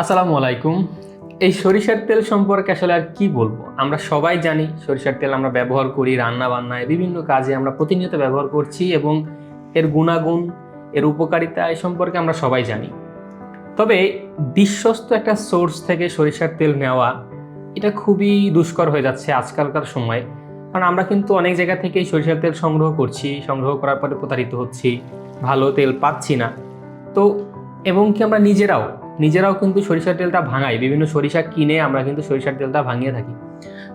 আসসালামু আলাইকুম। এই সরিষার তেল সম্পর্কে আসলে আর কি বলব? আমরা সবাই জানি সরিষার তেল আমরা ব্যবহার করি রান্না বান্নায় বিভিন্ন কাজে আমরা প্রতিনিয়ত ব্যবহার করছি এবং এর গুণাগুণ, এর উপকারিতা এ সম্পর্কে আমরা সবাই জানি। তবে বিশ্বস্ত একটা সোর্স থেকে সরিষার তেল নেওয়া এটা খুবই দুষ্কর হয়ে যাচ্ছে আজকালকার সময়ে। কারণ আমরা কিন্তু অনেক জায়গা থেকেই সরিষার তেল সংগ্রহ করছি, সংগ্রহ করার পরে প্রতারিত হচ্ছি, ভালো তেল পাচ্ছি না। তো এবং কি আমরা নিজেরাও নিজেরাও কিন্তু সরিষার তেলটা ভাঙাই বিভিন্ন সরিষা কিনে আমরা কিন্তু সরিষার তেলটা ভাঙিয়ে থাকি।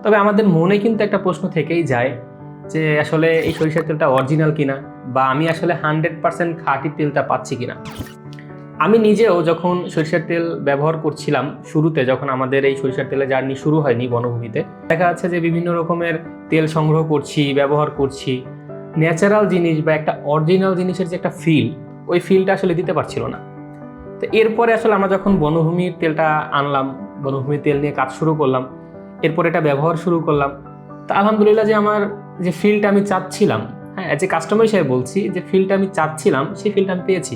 তবে আমাদের মনে কিন্তু একটা প্রশ্ন থেকেই যায় যে আসলে এই সরিষার তেলটা অরিজিনাল কিনা বা আমি আসলে হান্ড্রেড পার্সেন্ট খাঁটি তেলটা পাচ্ছি কিনা। আমি নিজেও যখন সরিষার তেল ব্যবহার করছিলাম শুরুতে, যখন আমাদের এই সরিষার তেলের জার্নি শুরু হয়নি বনভূমিতে, দেখা যাচ্ছে যে বিভিন্ন রকমের তেল সংগ্রহ করছি, ব্যবহার করছি। ন্যাচারাল জিনিস বা একটা অরিজিনাল জিনিসের যে একটা ফিল ওই ফিলটা আসলে দিতে পারছিল না। তো এরপরে আসলে আমরা যখন বনভূমির তেলটা আনলাম বনভূমির তেল নিয়ে কাজ শুরু করলাম, এরপর এটা ব্যবহার শুরু করলাম, তা আলহামদুলিল্লাহ যে আমার যে ফিল্ডটা আমি চাচ্ছিলাম হ্যাঁ যে কাস্টমার হিসেবে বলছি, যে ফিল্ডটা আমি চাচ্ছিলাম, সেই ফিলটা আমি পেয়েছি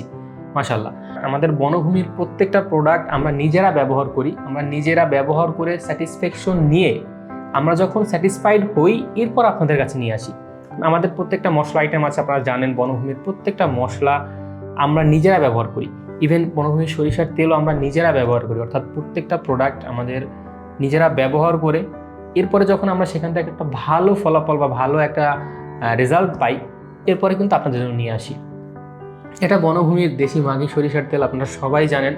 মাশাল্লাহ আমাদের বনভূমির প্রত্যেকটা প্রোডাক্ট আমরা নিজেরা ব্যবহার করি, আমরা নিজেরা ব্যবহার করে স্যাটিসফ্যাকশন নিয়ে আমরা যখন স্যাটিসফাইড হই, এরপর আপনাদের কাছে নিয়ে আসি। আমাদের প্রত্যেকটা মশলা আইটেম আছে, আপনারা জানেন, বনভূমির প্রত্যেকটা মশলা আমরা নিজেরা ব্যবহার করি। ইভেন বনভূমির সরিষার তেলও আমরা নিজেরা ব্যবহার করি, অর্থাৎ প্রত্যেকটা প্রোডাক্ট আমাদের নিজেরা ব্যবহার করে, এরপরে যখন আমরা সেখান থেকে একটা ভালো ফলাফল বা ভালো একটা রেজাল্ট পাই, এরপরে কিন্তু আপনাদের জন্য নিয়ে আসি। এটা বনভূমির দেশি মাঘি সরিষার তেল, আপনারা সবাই জানেন,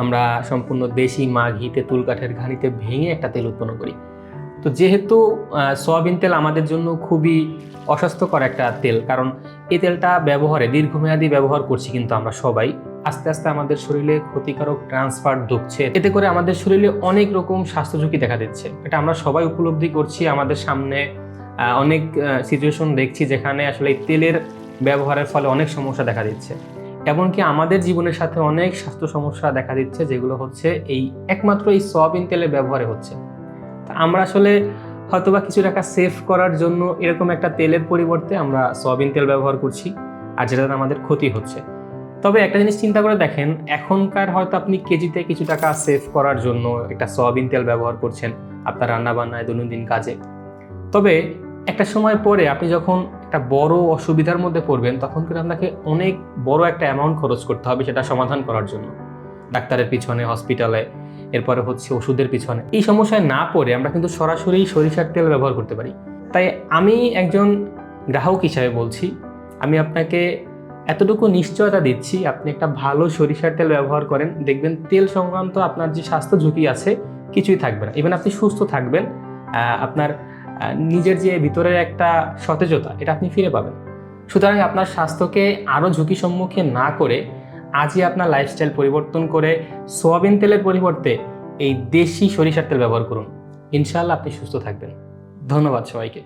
আমরা সম্পূর্ণ দেশি মাঘি তেঁতুল কাঠের ঘানিতে ভেঙে একটা তেল উৎপন্ন করি। তো যেহেতু সয়াবিন তেল আমাদের জন্য খুবই অস্বাস্থ্যকর একটা তেল, কারণ এই তেলটা ব্যবহারে, দীর্ঘমেয়াদী ব্যবহার করছি কিন্তু আমরা সবাই আস্তে আস্তে আমাদের শরীরে ক্ষতিকারক ট্রান্সফার ঢুকছে। এতে করে আমাদের শরীরে অনেক রকম স্বাস্থ্য ঝুঁকি দেখা দিচ্ছে। এটা আমরা সবাই উপলব্ধি করছি। আমাদের সামনে অনেক সিচুয়েশন দেখছি যেখানে আসলে তেলের ব্যবহারের ফলে অনেক সমস্যা দেখা দিচ্ছে। এমনকি আমাদের জীবনের সাথে অনেক স্বাস্থ্য সমস্যা দেখা দিচ্ছে, যেগুলো হচ্ছে এই একমাত্র এই সয়াবিন তেলের ব্যবহারে হচ্ছে। আমরা আসলে হয়তোবা কিছু টাকা সেভ করার জন্য এরকম একটা তেলের পরিবর্তে আমরা সয়াবিন তেল ব্যবহার করছি, আর যেটাতে আমাদের ক্ষতি হচ্ছে। তবে একটা জিনিস চিন্তা করে দেখেন, এখনকার হয়তো আপনি কেজিতে কিছু টাকা সেভ করার জন্য একটা সয়াবিন তেল ব্যবহার করছেন আপনার রান্না বান্নায় দৈনন্দিন কাজে। তবে একটা সময় পরে আপনি যখন একটা বড় অসুবিধার মধ্যে পড়বেন, তখন কিন্তু আপনাকে অনেক বড় একটা অ্যামাউন্ট খরচ করতে হবে সেটা সমাধান করার জন্য। ডাক্তারের পিছনে হসপিটালে এরপরে হচ্ছে ওষুধের পিছনে। এই সমস্যায় না পড়ে আমরা কিন্তু সরাসরি সরিষার তেল ব্যবহার করতে পারি। তাই আমি একজন গ্রাহক হিসাবে বলছি, আমি আপনাকে এতটুকু নিশ্চয়তা দিচ্ছি, আপনি একটা ভালো সরিষার তেল ব্যবহার করেন, দেখবেন তেল সংক্রান্ত আপনার যে স্বাস্থ্য ঝুঁকি আছে, কিছুই থাকবে না। ইভেন আপনি সুস্থ থাকবেন আপনার নিজের যে ভিতরের একটা সতেজতা, এটা আপনি ফিরে পাবেন। সুতরাং আপনার স্বাস্থ্যকে আরও ঝুঁকি সম্মুখীন না করে, আজই আপনার লাইফস্টাইল পরিবর্তন করে, সোয়াবিন তেলের পরিবর্তে এই দেশি সরিষার তেল ব্যবহার করুন। ইনশাল্লাহ আপনি সুস্থ থাকবেন। ধন্যবাদ সবাইকে।